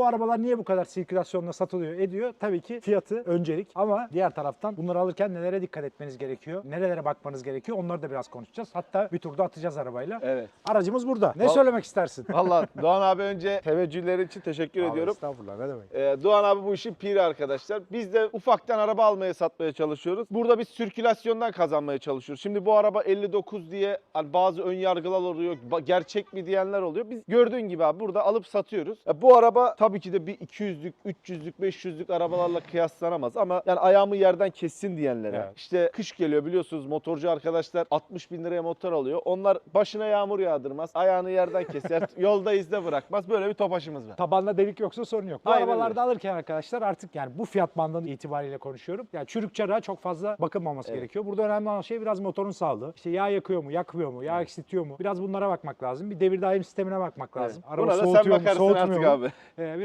Bu arabalar niye bu kadar sirkülasyonla satılıyor ediyor? Tabii ki fiyatı öncelik ama diğer taraftan bunları alırken nelere dikkat etmeniz gerekiyor? Nerelere bakmanız gerekiyor? Onları da biraz konuşacağız. Hatta bir turda atacağız arabayla. Evet. Aracımız burada. Ne Val- söylemek istersin? Valla Doğan abi önce teveccühleri için teşekkür Abi ediyorum. Estağfurullah ne demek. Ee, Doğan abi bu işin piri arkadaşlar. Biz de ufaktan araba almaya satmaya çalışıyoruz. Burada biz sirkülasyondan kazanmaya çalışıyoruz. Şimdi bu araba 59 diye hani bazı ön yargılar oluyor. ba- Gerçek mi diyenler oluyor. Biz gördüğün gibi abi burada alıp satıyoruz. Ya bu araba tabii ki de bir 200'lük, 300'lük, 500'lük arabalarla kıyaslanamaz ama yani ayağımı yerden kessin diyenlere. Evet. İşte kış geliyor biliyorsunuz motorcu arkadaşlar 60 bin liraya motor alıyor. Onlar başına yağmur yağdırmaz, ayağını yerden keser, yolda izde bırakmaz. Böyle bir topaşımız var. Tabanda delik yoksa sorun yok. Bu Aynen arabalarda alırken arkadaşlar artık yani bu fiyat bandının itibariyle konuşuyorum. Yani çürük çarığa çok fazla bakılmaması Evet. gerekiyor. Burada önemli olan şey biraz motorun sağlığı. İşte yağ yakıyor mu, yakmıyor mu, yağ eksiltiyor mu? Biraz bunlara bakmak lazım. Bir devir daim sistemine bakmak lazım. Araba Buna da sen mu, bakarsın soğutmuyor artık mu? abi. Ee,